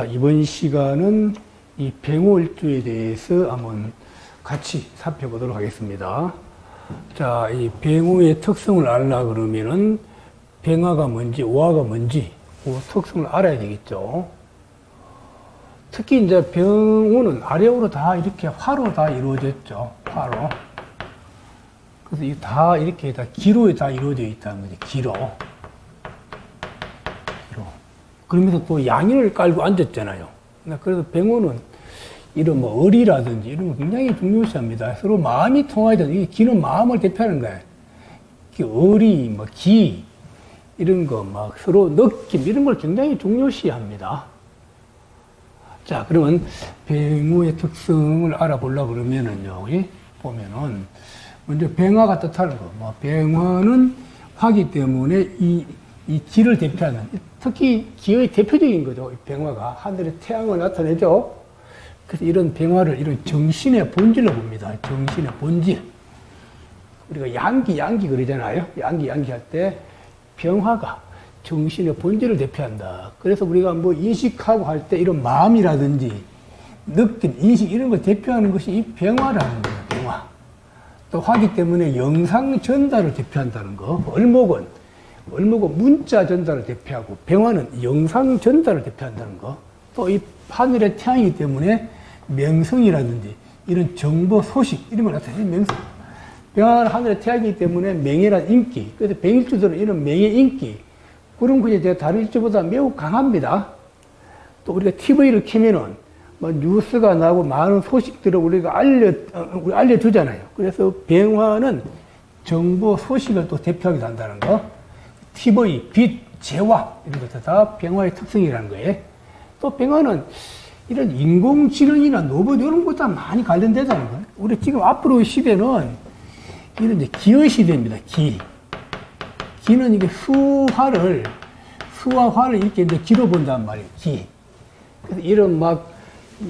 자, 이번 시간은 이 병월주에 대해서 한번 같이 살펴보도록 하겠습니다. 자, 이 병호의 특성을 알라 그러면은 병화가 뭔지, 오화가 뭔지, 그 특성을 알아야 되겠죠. 특히 이제 병호는 아래로 다 이렇게 화로 다 이루어졌죠. 화로. 그래서 이 다 이렇게 다 기로에 다 이루어져 있다는 거죠. 기로. 그러면서 또 양인을 깔고 앉았잖아요. 그래서 병호는 이런 뭐 의리라든지 이런 거 굉장히 중요시합니다. 서로 마음이 되는, 이 기는 마음을 대표하는 거예요. 그 의리, 뭐 기, 이런 거, 막 서로 느낌, 이런 걸 굉장히 중요시합니다. 자, 그러면 병호의 특성을 알아보려고 그러면은요, 여기 보면은, 먼저 병화가 뜻하는 거, 뭐, 병화는 화기 때문에 이, 이 기를 대표하는, 특히 기의 대표적인 거죠. 이 병화가. 하늘의 태양을 나타내죠. 그래서 이런 병화를 이런 정신의 본질로 봅니다. 정신의 본질. 우리가 양기, 양기 그러잖아요. 양기, 양기 할 때 병화가 정신의 본질을 대표한다. 그래서 우리가 뭐 인식하고 할 때 이런 마음이라든지 느낌, 인식 이런 걸 대표하는 것이 이 병화라는 거예요. 병화. 또 화기 때문에 영상 전달을 대표한다는 거. 얼목은 얼목은 문자 전달을 대표하고 병화는 영상 전달을 대표한다는 거. 또 이 하늘의 태양이기 때문에 명성이라든지 이런 정보 소식 이런 걸 나타내는 명성. 병화는 하늘의 태양이기 때문에 명예란 인기. 그래서 병일주들은 이런 명예 인기. 그런 것이 제가 다른 일주보다 매우 강합니다. 또 우리가 TV를 켜면은 뭐 뉴스가 나고 많은 소식들을 우리가 알려, 알려주잖아요. 그래서 병화는 정보 소식을 또 대표하기도 한다는 거. TV, 빛, 재화, 이런 것들 다 병화의 특성이라는 거예요. 또 병화는 이런 인공지능이나 로봇 이런 것과 많이 관련되다는 거예요. 우리 지금 앞으로의 시대는 이런 기의 시대입니다. 기. 기는 이게 수화를, 수와 화를 이렇게 이제 기로 본단 말이에요. 기. 그래서 이런 막,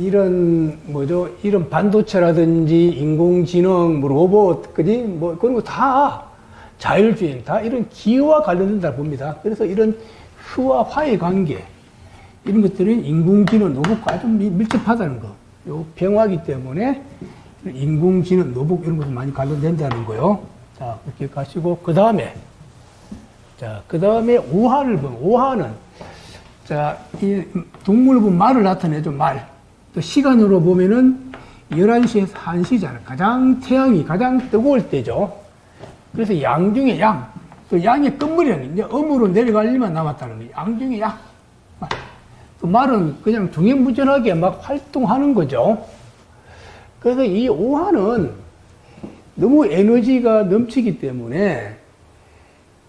이런, 뭐죠, 이런 반도체라든지 인공지능, 뭐 로봇, 그지? 뭐 그런 거 다 자율주행, 다 이런 기와 관련된다 봅니다. 그래서 이런 수와 화의 관계, 이런 것들은 인공지능, 로봇과 아주 미- 밀접하다는 거. 요 병화기 때문에 인공지능, 로봇 이런 것도 많이 관련된다는 거요. 자, 그렇게 가시고, 그 다음에, 자, 그 다음에 오화를 보면, 오화는, 자, 이 동물을 보면 말을 나타내죠, 말. 또 시간으로 보면은 11시에서 1시잖아요. 가장 태양이 가장 뜨거울 때죠. 그래서 양 중에 양. 또 양의 끝물이라는 게 음으로 내려갈 일만 남았다는 거예요. 양 중에 양. 말. 또 말은 그냥 중연무전하게 막 활동하는 거죠. 그래서 이 오화는 너무 에너지가 넘치기 때문에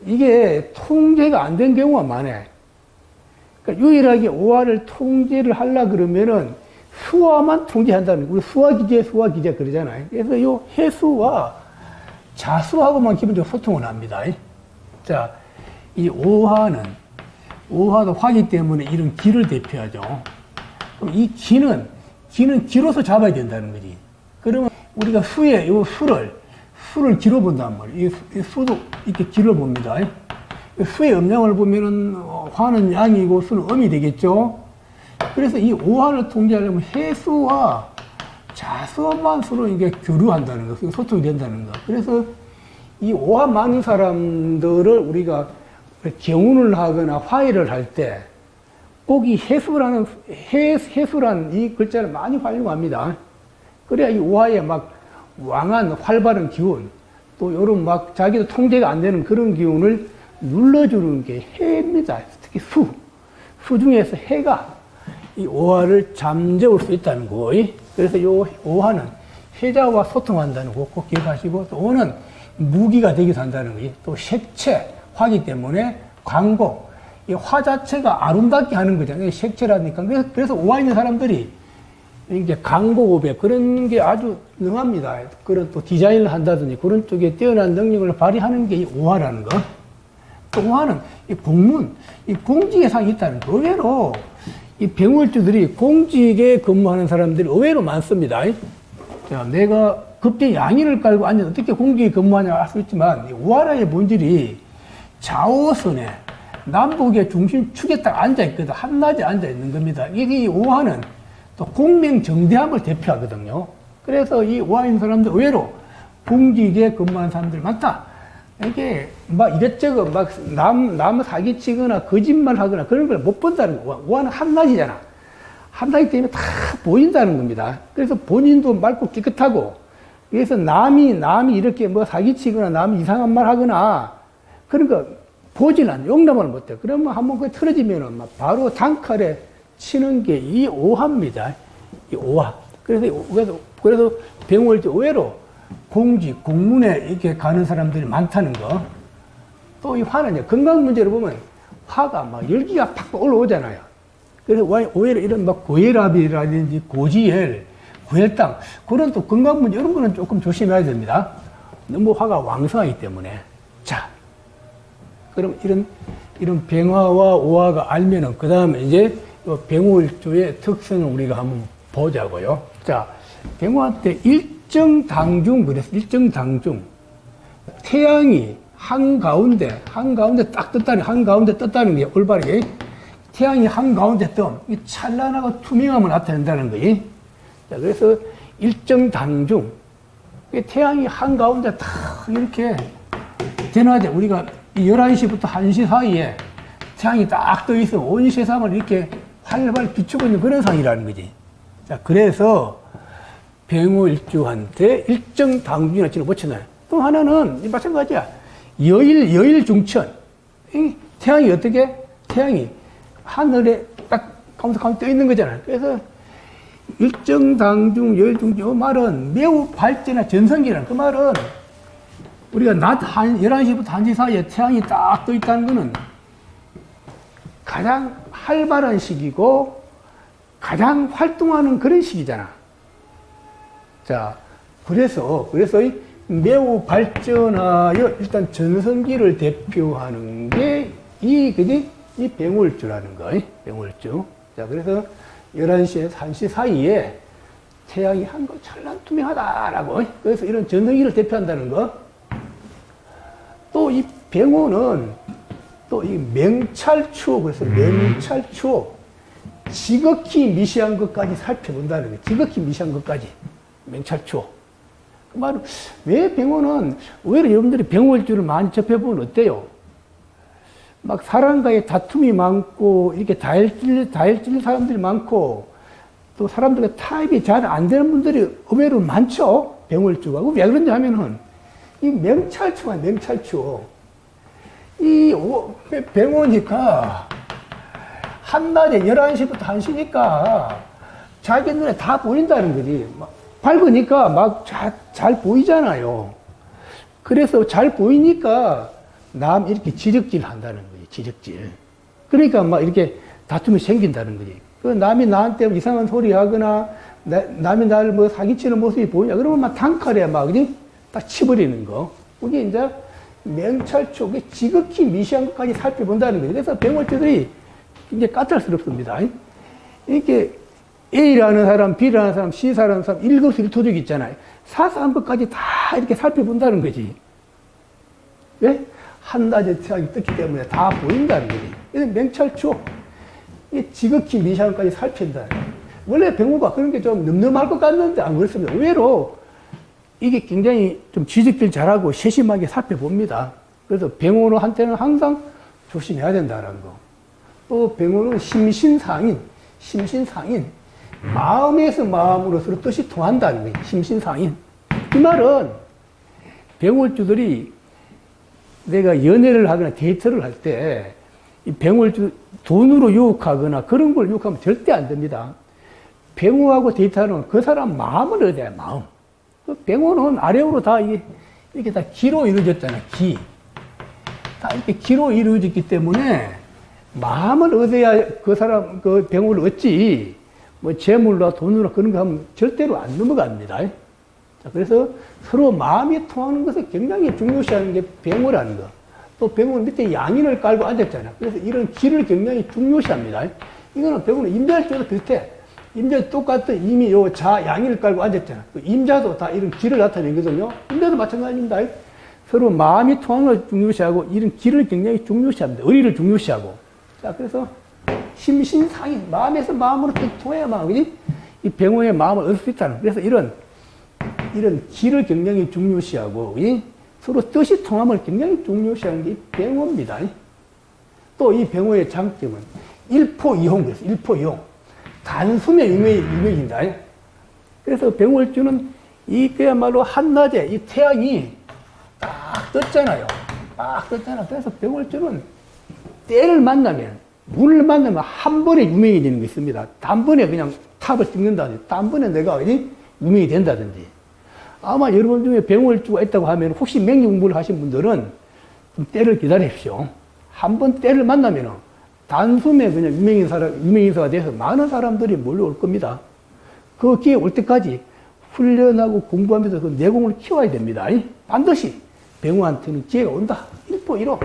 이게 통제가 안 된 경우가 많아요. 그러니까 유일하게 오화를 통제를 하려 그러면은 수화만 통제한다는 거예요. 우리 수화 기제, 수화 기제 그러잖아요. 그래서 요 해수와 자수하고만 기본적으로 소통을 합니다. 자, 이 오화는 오화도 화기 때문에 이런 기를 대표하죠. 그럼 이 기는 기는 기로서 잡아야 된다는 거지. 그러면 우리가 수에 요 수를 수를 기로 본단 말이에요. 이, 수- 이 수도 이렇게 기로 봅니다. 수의 음량을 보면은 어, 화는 양이고 수는 음이 되겠죠. 그래서 이 오화를 통제하려면 해수와 자수만 서로 이게 교류한다는 거, 소통이 된다는 거. 그래서 이 오화 많은 사람들을 우리가 경운을 하거나 화해를 할 때 꼭 이 해수라는 해, 해수란 이 글자를 많이 활용합니다. 그래야 이 오화에 막 왕한 활발한 기운 또 이런 막 자기도 통제가 안 되는 그런 기운을 눌러주는 게 해입니다. 특히 수. 수 중에서 해가 이 오화를 잠재울 수 있다는 거. 그래서 이 오화는 해자와 소통한다는 거 꼭 기억하시고 또 오는 무기가 되기도 한다는 거. 또 색채, 화기 때문에 광고. 이 화 자체가 아름답게 하는 거잖아요. 색채라니까. 그래서, 그래서 오화 있는 사람들이 이제 광고 고백 그런 게 아주 능합니다. 그런 또 디자인을 한다든지 그런 쪽에 뛰어난 능력을 발휘하는 게 이 오화라는 거. 또 오화는 이 공문, 이 공직의 상이 있다는 거. 의외로 이 병월주들이 공직에 근무하는 사람들이 의외로 많습니다. 자, 내가 급제 양인을 깔고 앉아 어떻게 공직에 근무하냐 할 수 있지만 이 오화라의 본질이 좌우선에 남북의 중심 축에 딱 앉아 있거든. 한낮에 앉아 있는 겁니다. 이 오화는 또 공명 정대함을 대표하거든요. 그래서 이 있는 사람들 의외로 공직에 근무하는 사람들 많다. 이게 막 이것저것 막 남, 남 사기치거나 거짓말 하거나 그런 걸 못 본다는 거. 오화는 한낮이잖아. 한낮이기 때문에 다 보인다는 겁니다. 그래서 본인도 맑고 깨끗하고 그래서 남이, 남이 이렇게 뭐 사기치거나 남이 이상한 말 하거나 그런 거 보질 않아. 용납을 못 해. 그러면 한번 그 틀어지면은 막 바로 단칼에 치는 게 이 오화입니다. 이 오화. 그래서, 그래서, 그래서 병을 의외로 공직, 공문에 이렇게 가는 사람들이 많다는 거. 또 이 화는 건강 문제로 보면 화가 막 열기가 팍 올라오잖아요. 그래서 오히려 이런 막 고혈압이라든지 고지혈, 고혈당, 그런 또 건강 문제 이런 거는 조금 조심해야 됩니다. 너무 화가 왕성하기 때문에. 자, 그럼 이런, 이런 병화와 오화가 알면은, 그 다음에 이제 요 병월주의 특성을 우리가 한번 보자고요. 자, 병화 때 일 정 당중, 그래서 일정 당중. 태양이 한가운데, 한가운데 딱 떴다는, 한가운데 떴다는 게 올바르게. 태양이 한가운데 뜸, 이 찬란하고 투명함을 나타낸다는 거지. 자, 그래서 일정 당중. 이 태양이 한가운데 탁 이렇게 대낮에 우리가 이 11시부터 1시 사이에 태양이 딱 떠 있어 온 세상을 이렇게 활발 비추고 있는 그런 상이라는 거지. 자, 그래서 병호일주한테 일정 당중이나 지는 붙여놔요. 또 하나는 이 마찬가지야. 여일, 여일 중천. 이 태양이 어떻게? 태양이 하늘에 딱 가운데 가운데 떠 있는 거잖아요. 그래서 일정 당중, 여일 중천, 이 말은 매우 발전한 전성기라는 그 말은 우리가 낮 한, 11시부터 1시 사이에 태양이 딱 떠 있다는 거는 가장 활발한 시기고 가장 활동하는 그런 시기잖아. 자, 그래서, 그래서 이 매우 발전하여 일단 전성기를 대표하는 게 이, 그지? 이 병월주라는 거, 이 병월주. 자, 그래서 11시에서 1시 사이에 태양이 한거 찬란 투명하다라고. 그래서 이런 전성기를 대표한다는 거. 또이 병호는 또 이 맹찰추, 그래서 맹찰추. 지극히 미시한 것까지 살펴본다는 거예요. 지극히 미시한 것까지. 맹찰추. 그 말은, 왜 병호는, 오히려 여러분들이 병월주를 많이 접해보면 어때요? 막 사람과의 다툼이 많고, 이렇게 다혈질, 다혈질 사람들이 많고, 또 사람들과 타입이 잘 안 되는 분들이 의외로 많죠? 병월주가. 왜 그런지 하면은, 이 맹찰추가 맹찰추. 이 오- 병호니까, 한낮에 11시부터 1시니까 자기 눈에 다 보인다는 거지. 막 밝으니까 막잘 보이잖아요. 그래서 잘 보이니까 남 이렇게 지적질 한다는 거지, 지적질. 그러니까 막 이렇게 다툼이 생긴다는 거지. 그 남이 나한테 이상한 소리 하거나 나- 남이 나를 뭐 사기치는 모습이 보이냐. 그러면 막 단칼에 막, 그지? 딱 치버리는 거. 그게 이제 맹찰 쪽에 지극히 미시한 것까지 살펴본다는 거예요. 그래서 병월주들이 굉장히 까탈스럽습니다. 이렇게 A라는 사람, B라는 사람, C라는 사람, 일거수일투족 있잖아요. 사소한 것까지 다 이렇게 살펴본다는 거지. 왜? 한낮에 태양이 떴기 때문에 다 보인다는 거지. 그래서 맹찰초, 이 지극히 미시한 것까지 살핀다. 원래 병우가 그런 게 좀 늠름할 것 같는데 안 그렇습니다. 의외로 이게 굉장히 좀 지적질 잘하고 세심하게 살펴봅니다. 그래서 병우한테는 항상 조심해야 된다는 거. 또 병호는 심신상인, 심신상인. 마음에서 마음으로 서로 뜻이 통한다는 거예요. 심신상인. 이 말은 병월주들이 내가 연애를 하거나 데이트를 할 때 이 병월주 돈으로 유혹하거나 그런 걸 유혹하면 절대 안 됩니다. 병호하고 데이트하는 그 사람 마음을 얻어야 마음. 그 병호는 아래로 다 이게 이렇게 다 기로 이루어졌잖아요. 기. 다 이렇게 기로 이루어졌기 때문에 마음을 얻어야 그 사람, 그 병을 얻지, 뭐 재물로 돈으로 그런 거 하면 절대로 안 넘어갑니다. 자, 그래서 서로 마음이 통하는 것을 굉장히 중요시하는 게 병호라는 거. 또 병호는 밑에 양인을 깔고 앉았잖아요. 그래서 이런 길을 굉장히 중요시합니다. 이거는 병호는 임자일주도 비슷해. 임자 똑같은 이미 요 자 양인을 깔고 앉았잖아. 그 임자도 다 이런 길을 나타내거든요. 임자도 마찬가지입니다. 서로 마음이 통하는 걸 중요시하고 이런 길을 굉장히 중요시합니다. 의리를 중요시하고. 자, 그래서 심신상이 마음에서 마음으로 또 통해야만 그지? 이 병호의 마음을 얻을 수 있다는. 그래서 이런 이런 길을 굉장히 중요시하고 이 서로 뜻이 통함을 굉장히 중요시하는 게 병호입니다. 또 이 병호의 장점은 일포이홍 그래서 일포이홍 단숨에 유명해, 유명해진다. 그래서 병월주는 이 그야말로 한낮에 이 태양이 딱 떴잖아요. 딱 떴잖아. 그래서 병월주는 때를 만나면 물을 만나면 한 번에 유명해지는 게 있습니다. 단번에 그냥 탑을 찍는다든지 단번에 내가 어디 유명이 된다든지 아마 여러분 중에 병월주가 있다고 하면 혹시 명리 공부를 하신 분들은 좀 때를 기다리십시오. 한 번 때를 만나면은 단숨에 그냥 유명인 사람, 유명인사가 돼서 많은 사람들이 몰려올 겁니다. 그 기회 올 때까지 훈련하고 공부하면서 그 내공을 키워야 됩니다. 반드시 병우한테는 기회가 온다. 일포 일호.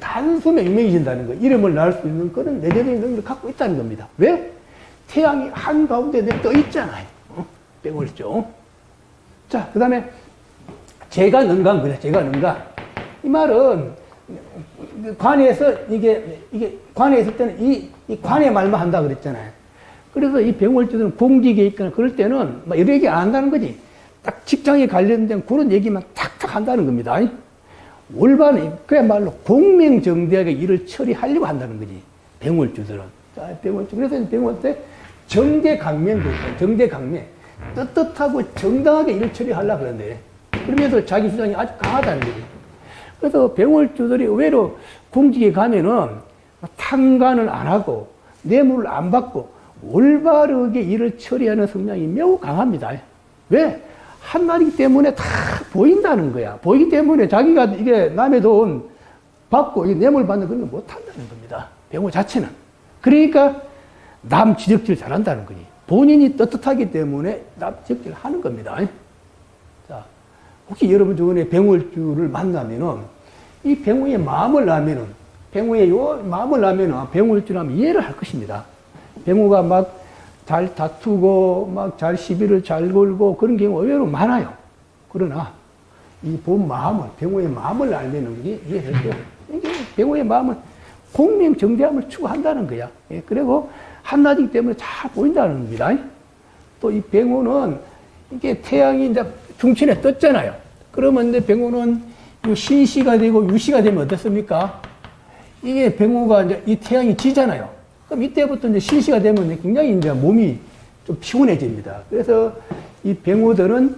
단숨에 유명해진다는 거. 이름을 낳을 수 있는 그런 내재적인 능력을 갖고 있다는 겁니다. 왜? 태양이 한가운데 내떠 있잖아요. 어? 병월죠. 자, 그 다음에 제가 능강 그래. 제가 능강. 이 말은 관에서 이게 이게 관에 있을 때는 이, 이 관의 말만 한다 그랬잖아요. 그래서 이 병월주들은 공직에 있거나 그럴 때는 막 여러 얘기 안 한다는 거지. 딱 직장에 관련된 그런 얘기만 탁탁 한다는 겁니다. 올바른 그야말로 공명정대하게 일을 처리하려고 한다는 거지. 병월주들은. 자, 병월주. 그래서 병월 때 정대 강명도 있어요. 정대 강명. 떳떳하고 정당하게 일을 처리하려고 그러는데 그러면서 자기 주장이 아주 강하다는 거지. 그래서 병월주들이 의외로 공직에 가면은 탕관을 안 하고 뇌물을 안 받고 올바르게 일을 처리하는 성향이 매우 강합니다. 왜? 한마디기 때문에 다 보인다는 거야. 보이기 때문에 자기가 이게 남의 돈 받고 이 뇌물 받는 그런 걸 못한다는 겁니다. 병호 자체는. 그러니까 남 지적질 잘한다는 거지. 본인이 떳떳하기 때문에 남 지적질 하는 겁니다. 자, 혹시 여러분 중에 병월주를 만나면은 이 병호의 마음을 나면은 병호의 요 마음을 나면은 병월주라면 이해를 할 것입니다. 병호가 막 잘 다투고 막 잘 시비를 잘 걸고 그런 경우 의외로 많아요. 그러나 이 본 마음을 병호의 마음을 알면은 이게 이해될 거예요. 이게 병호의 마음은 공명 정대함을 추구한다는 거야. 예, 그리고 한낮이기 때문에 잘 보인다는 겁니다. 또 이 병호는 이게 태양이 이제 중천에 떴잖아요. 그러면 이제 병호는 이 신시가 되고 유시가 되면 어떻습니까? 이게 병호가 이제 이 태양이 지잖아요. 그럼 이때부터 이제 신시가 되면 굉장히 이제 몸이 좀 피곤해집니다. 그래서 이 병호들은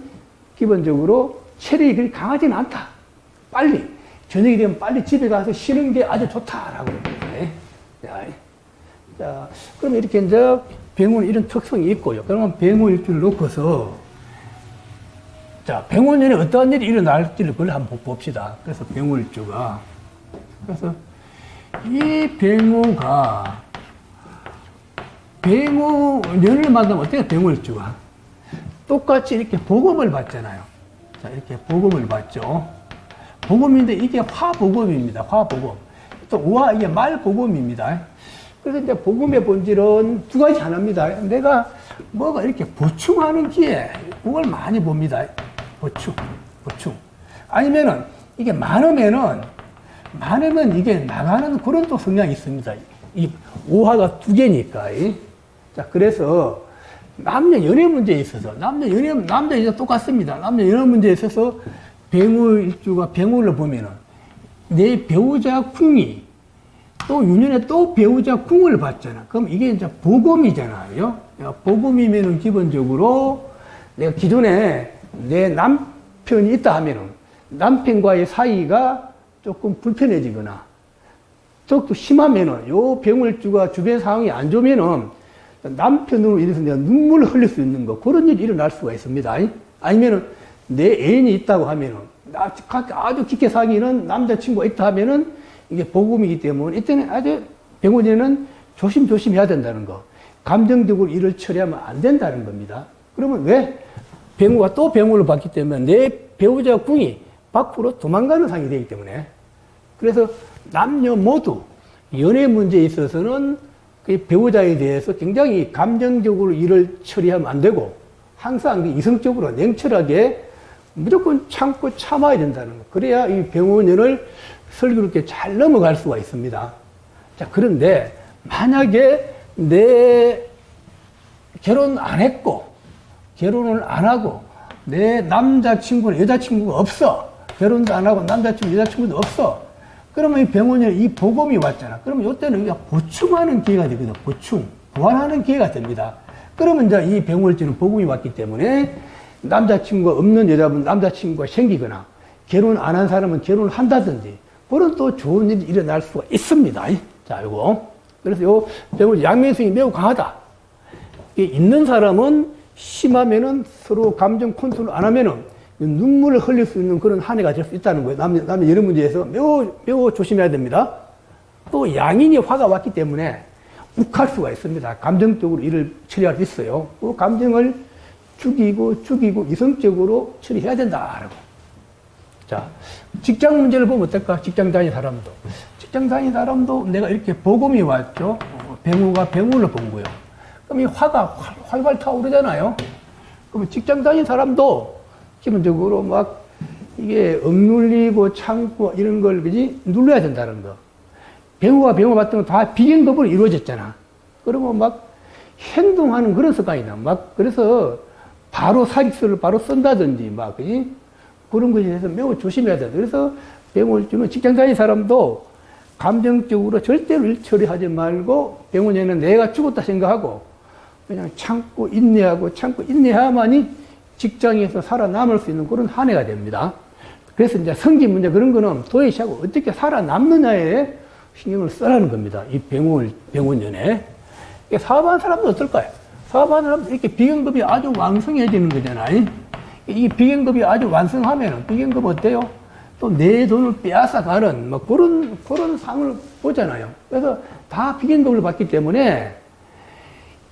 기본적으로 체력이 그리 강하지는 않다. 빨리. 저녁이 되면 빨리 집에 가서 쉬는 게 아주 좋다라고 합니다. 자, 자, 그럼 이렇게 이제 병호는 이런 특성이 있고요. 그러면 병호 일주를 놓고서 자, 병원년에 어떠한 일이 일어날지를 그걸 한번 봅시다. 그래서 병월주가. 그래서 이 병호가 병호년을 만나면 어때요? 병월주가. 똑같이 이렇게 복음을 받잖아요. 자, 이렇게 복음을 받죠. 복음인데 이게 화복음입니다. 화복음. 또 우화 이게 말복음입니다. 그래서 이제 복음의 본질은 두 가지 하나입니다. 내가 뭐가 이렇게 보충하는 기에 그걸 많이 봅니다. 보충, 보충. 아니면은 이게 많으면은 많으면 이게 나가는 그런 또 성향이 있습니다. 이 오화가 두 개니까. 이. 자, 그래서 남녀 연애 문제에 있어서 남녀 연애 남자 여자 똑같습니다. 남녀 연애 문제에 있어서 병우 일주가 병우를 보면은 내 배우자 궁이 또 유년에 또 배우자 궁을 받잖아. 그럼 이게 이제 복음이잖아요. 복음이면은 기본적으로 내가 기존에 내 남편이 있다 하면은 남편과의 사이가 조금 불편해지거나 적도 심하면은 요 병을 주가 주변 상황이 안 좋으면은 남편으로 인해서 내가 눈물을 흘릴 수 있는 거 그런 일이 일어날 수가 있습니다. 아니면은 내 애인이 있다고 하면은 아주 깊게 사귀는 남자친구가 있다 하면은 이게 복음이기 때문에 이때는 아주 병원에는 조심조심 해야 된다는 거. 감정적으로 일을 처리하면 안 된다는 겁니다. 그러면 왜? 병우가 또 병우를 받기 때문에 내 배우자 궁이 밖으로 도망가는 상이 되기 때문에 그래서 남녀 모두 연애 문제에 있어서는 그 배우자에 대해서 굉장히 감정적으로 일을 처리하면 안 되고 항상 그 이성적으로 냉철하게 무조건 참고 참아야 된다는 거. 그래야 이 병원연을 슬기롭게 잘 넘어갈 수가 있습니다. 자, 그런데 만약에 내 결혼 안 했고, 결혼을 안 하고, 내 남자친구는 여자친구가 없어. 결혼도 안 하고 남자친구, 여자친구도 없어. 그러면 이 병원에 이 복음이 왔잖아. 그러면 이때는 우리가 보충하는 기회가 되거든. 보충. 보완하는 기회가 됩니다. 그러면 이제 이 병월주는 복음이 왔기 때문에 남자친구가 없는 여자분 남자친구가 생기거나 결혼 안 한 사람은 결혼을 한다든지 그런 또 좋은 일이 일어날 수가 있습니다. 자, 이거. 그래서 요 병월 양면성이 매우 강하다. 이 있는 사람은 심하면은 서로 감정 컨트롤 안 하면은 눈물을 흘릴 수 있는 그런 한 해가 될 수 있다는 거예요. 남, 남의 이런 문제에서 매우, 매우 조심해야 됩니다. 또 양인이 화가 왔기 때문에 욱할 수가 있습니다. 감정적으로 일을 처리할 수 있어요. 그 감정을 죽이고 죽이고 이성적으로 처리해야 된다라고. 자, 직장 문제를 보면 어떨까? 직장 다니는 사람도. 직장 다니는 사람도 내가 이렇게 복음이 왔죠. 어, 병우가 병우를 본 거예요. 그럼 이 화가 활- 활활 타오르잖아요. 그러면 직장 다니는 사람도 기본적으로 막 이게 억눌리고 참고 이런 걸 그지 눌러야 된다는 거. 배우가 배우 같은 거 다 비경급으로 이루어졌잖아. 그러면 막 행동하는 그런 습관이 나. 막 그래서 바로 사직서를 바로 쓴다든지 막 그지 그런 것에 대해서 매우 조심해야 돼. 그래서 병원을 주는 직장 다니는 사람도 감정적으로 절대로 일 처리하지 말고 병원에는 내가 죽었다 생각하고 그냥 참고 인내하고 참고 인내해야만이 직장에서 살아남을 수 있는 그런 한 해가 됩니다. 그래서 이제 성기 문제 그런 거는 도의시하고 어떻게 살아남느냐에 신경을 써라는 겁니다. 이 병원, 병원연에. 이게 사업하는 사람도 어떨까요? 사업하는 사람도 이렇게 비경급이 아주 왕성해지는 거잖아요. 이 비경급이 아주 완성하면은, 비경급 어때요? 또 내 돈을 빼앗아 가는, 뭐 그런, 그런 상을 보잖아요. 그래서 다 비경급을 받기 때문에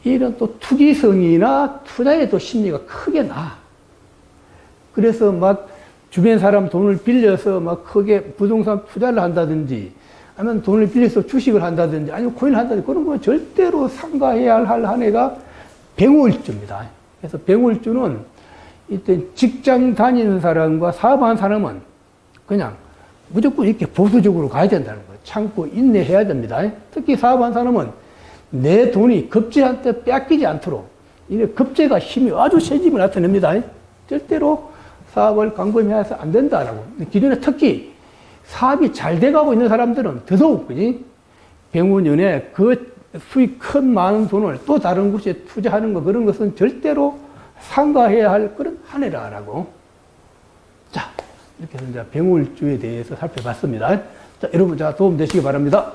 이런 또 투기성이나 투자의 또 심리가 크게 나. 그래서 막 주변 사람 돈을 빌려서 막 크게 부동산 투자를 한다든지 아니면 돈을 빌려서 주식을 한다든지 아니면 코인을 한다든지 그런 거 절대로 삼가해야 할 한 해가 병월주입니다. 그래서 병월주는 이때 직장 다니는 사람과 사업하는 사람은 그냥 무조건 이렇게 보수적으로 가야 된다는 거예요. 참고 인내해야 됩니다. 특히 사업하는 사람은 내 돈이 급제한테 뺏기지 않도록 이게 급제가 힘이 아주 세짐을 나타냅니다. 절대로 사업을 강금해서 안 된다라고. 기존에 특히 사업이 잘 돼가고 있는 사람들은 더더욱 그지 병원연에 그 수익 큰 많은 돈을 또 다른 곳에 투자하는 거 그런 것은 절대로 상가해야 할 그런 한 해라라고. 자 이렇게 해서 이제 병월주에 대해서 살펴봤습니다. 자 여러분 자 도움 되시기 바랍니다.